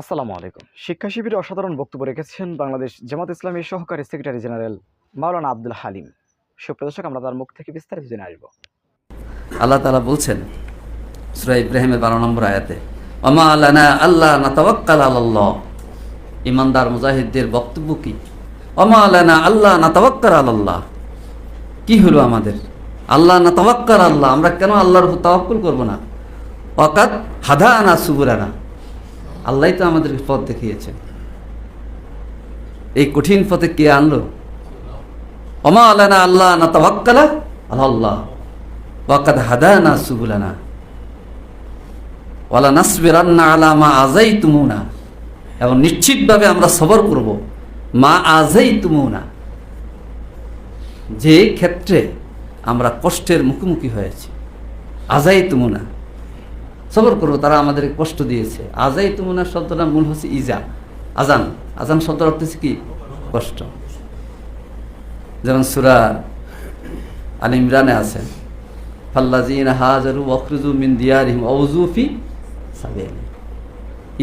আসসালামু আলাইকুম। শিক্ষা শিবিরে অসাধারণ বক্তব্য রেখেছেন বাংলাদেশ জামাত ইসলামের সহকারী সেক্রেটারি জেনারেল মাওলানা আব্দুল হালিম। সুপ্রদর্শক, আমরা তার মুখ থেকে বিস্তারিত জেনে আসব। আল্লাহ তালা বলছেন, সুরা ইব্রাহিমের বারো নম্বর আয়াতে অমা আল্লানা আল্লাহ না তাওয়াক্কাল আল্লাহ ইমানদার মুজাহিদদের বক্তব্য কি? অমা আল্লানা আল্লাহ না তাওয়াক্কাল আল্লাহ কি হলো আমাদের? আল্লাহ না তাওয়াক্কাল আল্লাহ। আমরা কেন আল্লাহর তাওয়াক্কুল করব না? অকাত হাদা আনা সুবুরানা আল্লাহই তো আমাদেরকে পথ দেখিয়েছেন এই কঠিন পথে কে আনলো? অমা আল্লানা আল্লাহ না তাওয়াক্কালা আল্লাহ। ওয়াকাদ হাদানা সুবুলানা। ওয়ালা নাসবিরান্না আলা মা আজাই তুমুনা এবং নিশ্চিতভাবে আমরা সবর করব, মা আজাই তুমুনা যে ক্ষেত্রে আমরা কষ্টের মুখোমুখি হয়েছি আজাই তুমুনা সবর করব তারা আমাদের কষ্ট দিয়েছে। আজাই তুমুনা শব্দটা মূল হচ্ছে ইজা, আজান। আজান শব্দ অর্থ হচ্ছে কি? কষ্ট। যেমন সুরা আল ইমরানে আছেন ফাল্লাজিন হাজারু ওয়খরুজু মিন দিয়ারিহিম আউজুফি সাবিল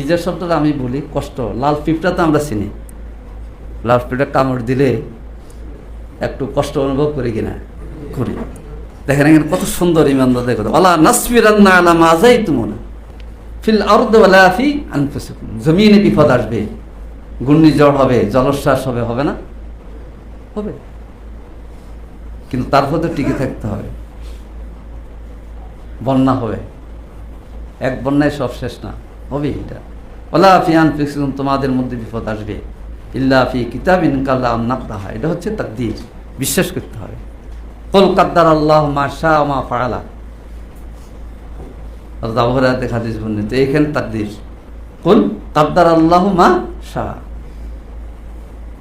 ইজার শব্দটা আমি বলি কষ্ট। লাল পিঁপড়া তো আমরা চিনি। লাল পিঁপড়া কামড় দিলে একটু কষ্ট অনুভব করি কিনা? করি। দেখেন এখানে কত সুন্দর ইমানদার দেখো আলা নাসফিরান্না আলা মাজাই তুমুনা ফিল আরদ ফি আনফুসিকুম। জমিনে বিপদ আসবে, ঘূর্ণিঝড় হবে, জলোচ্ছ্বাস হবে হবে না? হবে। কিন্তু তারপর তো টিকে থাকতে হবে। বন্যা হবে। এক বন্যায় সব শেষ না। হবে এটা। ওলা ফিয়ান ফিক্সুন তোমাদের মধ্যে বিপদ আসবে। ইল্লা ফি কিতাবিন কাল্লা নাপ্তাহা এটা হচ্ছে তাকদির। বিশ্বাস করতে হবে। কল কাদ্দার আল্লাহ মা শাহ মা বর্ণিত এইখানে কুল কাদ্দার আল্লাহ মা শাহ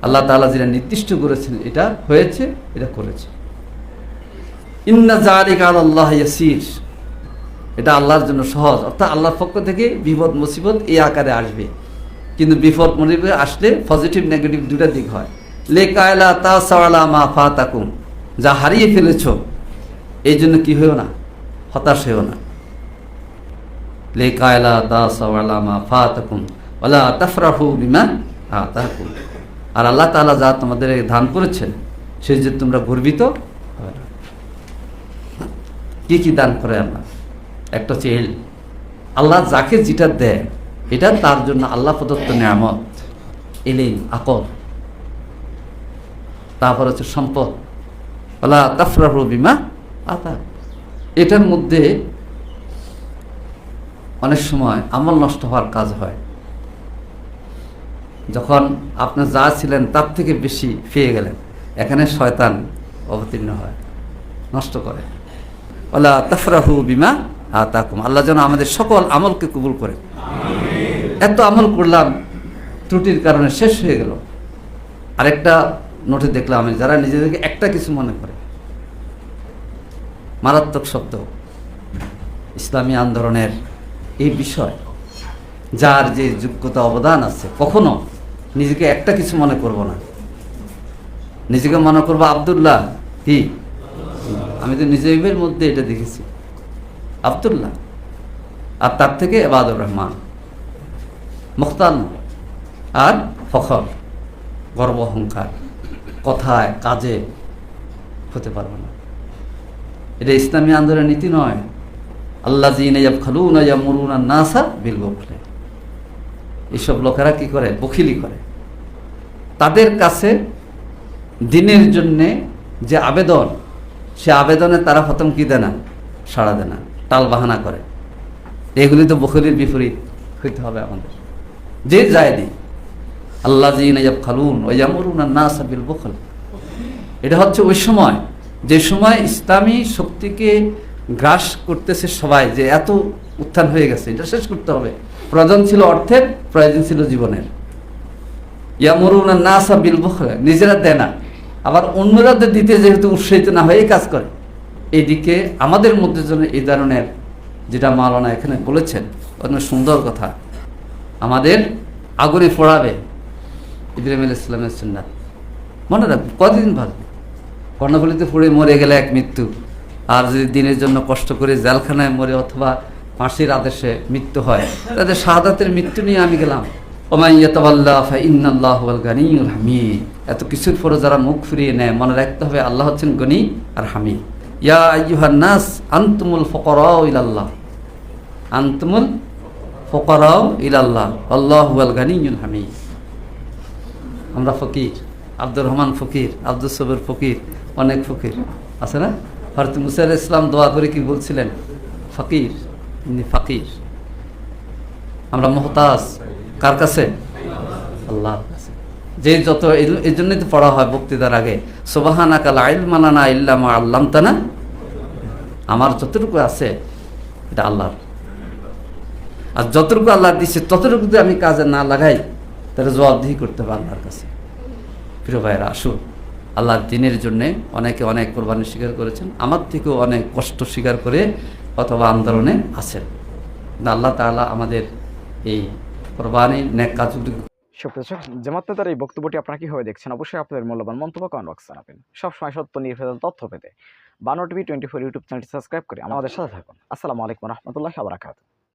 আল্লাহ তাআলা যেটা নির্দিষ্ট করেছেন, এটা হয়েছে, এটা করেছে। ইন্না আল্লাহ ইয়াসির। এটা আল্লাহর জন্য সহজ। অর্থাৎ আল্লাহর পক্ষ থেকে বিপদ, মুসিবত এই আকারে আসবে। কিন্তু বিপদ, মুসিবত আসলে পজিটিভ, নেগেটিভ দুটা দিক হয়। লে কায়লা তা মা ফা তাকুম যা হারিয়ে ফেলেছ, এই জন্য কি হয়েও না? হতাশ হয়েও না। লে কায়লা তা সাওয়ালা মা ফা তাকুম ওলা তাফরাহু বিমা আ তাকুম আর আল্লাহ তাআলা যা তোমাদের দান করেছেন সেই যে তোমরা গর্বিত হবে না। কি কি দান করে আল্লাহ? একটা হচ্ছে আল্লাহ যাকে যেটা দেয়, এটা তার জন্য আল্লাহ প্রদত্ত নিয়ামত। এলেন আকল। তারপর হচ্ছে সম্পদ। আতা। এটার মধ্যে অনেক সময় আমল নষ্ট হওয়ার কাজ হয়। যখন আপনি যা ছিলেন তার থেকে বেশি পেয়ে গেলেন, এখানে শয়তান অবতীর্ণ হয়, নষ্ট করে। আল্লাহ তাফরাহু বিমা আতাকুম। আল্লাহ যেন আমাদের সকল আমলকে কবুল করে। এত আমল করলাম, ত্রুটির কারণে শেষ হয়ে গেল। আরেকটা নোটে দেখলাম আমি, যারা নিজেদেরকে একটা কিছু মনে করে, মারাত্মক শব্দ, ইসলামী আন্দোলনের এই বিষয়, যার যে যোগ্যতা, অবদান আছে, কখনো নিজেকে একটা কিছু মনে করব না। নিজেকে মনে করব আবদুল্লাহ, কি? আমি তো নিজের মধ্যে এটা দেখেছি। আবদুল্লাহ আর তার থেকে এবাদুর রহমান মুখতাল আর ফখর, গর্ব অহংকার। কথায়, কাজে হতে পারবে না। এটা ইসলামী আন্দোলনের নীতি নয়। আল্লাহ মরুন নাসা বিল বকলে এইসব লোকেরা কি করে? বকিলি করে। তাদের কাছে দিনের জন্যে যে আবেদন, সে আবেদনে তারা প্রথম কি দেয় না? সাড়া দেয় না। টাল বাহানা করে। এগুলি তো বখলির বিপরীত হইতে হবে আমাদের। যে যায়নি আল্লাহ খালুন ওয়ামরুন না সাবিল বখল এটা হচ্ছে ওই সময়, যে সময় ইসলামী শক্তিকে গ্রাস করতেছে সবাই, যে এত উত্থান হয়ে গেছে, এটা শেষ করতে হবে। প্রয়োজন ছিল অর্থের, প্রয়োজন ছিল জীবনের। ইয়ামরুন না সাবিল বখল নিজেরা দেয় না। আবার অন্যরা দিতে যেহেতু উৎসাহিত না হয়ে কাজ করে। এইদিকে আমাদের মধ্যে যেন এই ধরনের, যেটা মালানা এখানে বলেছেন, অনেক সুন্দর কথা। আমাদের আগুনে পড়াবে। ইব্রাহিম আল ইসলামের সুন্নাত। মনে রাখবে কতদিন ভাববে কর্ণফুলিতে পড়ে মরে গেলে এক মৃত্যু। আর যদি দিনের জন্য কষ্ট করে জেলখানায় মরে অথবা ফাঁসির আদেশে মৃত্যু হয় তাদের শাহাদাতের মৃত্যু নিয়ে আমি গেলাম। ওমাইয়াতাল্লাহ ফাইন্নাল্লাহ ওয়াল গানিউল হামিদ। এত কিছুর পরে যারা মুখ ফিরিয়ে নেয়, মনে রাখতে হবে আল্লাহ হচ্ছেন গনি আর হামিদ। ইয়া আইয়ুহান নাস, আনতুমুল ফকরাও ইলাল্লাহ। আনতুমুল ফকরাও ইলাল্লাহ। আল্লাহ গানিউল হামিদ। আমরা ফকির, আব্দুর রহমান ফকির আব্দুল সবর ফকির, অনেক ফকির, আছে না? হরত মুসাইল ইসলাম দোয়া করে কি বলছিলেন? ফকির, ইনি ফকির। আমরা মহতাজ, কার কাছে? আল্লাহর কাছে। যে যত এই- জন্যই তো পড়া হয় বক্তৃতার আগে সোবাহানা কাল আইল মালানা ইল্লামা আল্লাম তানা আমার যতটুকু আছে, এটা আল্লাহর। আর যতটুকু আল্লাহ দিচ্ছে ততটুকু আমি কাজে না লাগাই তাহলে জবাবদিহি করতে হবে আল্লাহর কাছে। প্রিয় ভাইয়েরা, আসুন। আল্লাহর দিনের জন্যে অনেকে অনেক কোরবানি স্বীকার করেছেন, আমার থেকেও অনেক কষ্ট স্বীকার করে অথবা আন্দোলনে আছেন। আল্লাহ তাআলা আমাদের এই কোরবানির ন্যাক কাজগুলি সুপ্রদর্শক জামাত নেতার এই বক্তব্যটি আপনারা কীভাবে দেখছেন? অবশ্যই আপনাদের মূল্যবান মন্তব্য কমেন্ট বক্সে জানাবেন। সবসময় সত্য, নির্ভেজাল তথ্য পেতে Bano TV twenty four YouTube চ্যানেলটি সাবস্ক্রাইব করে আমাদের সাথে থাকুন। আসসালামু আলাইকুম রহমতুল্লাহ আবরাকাত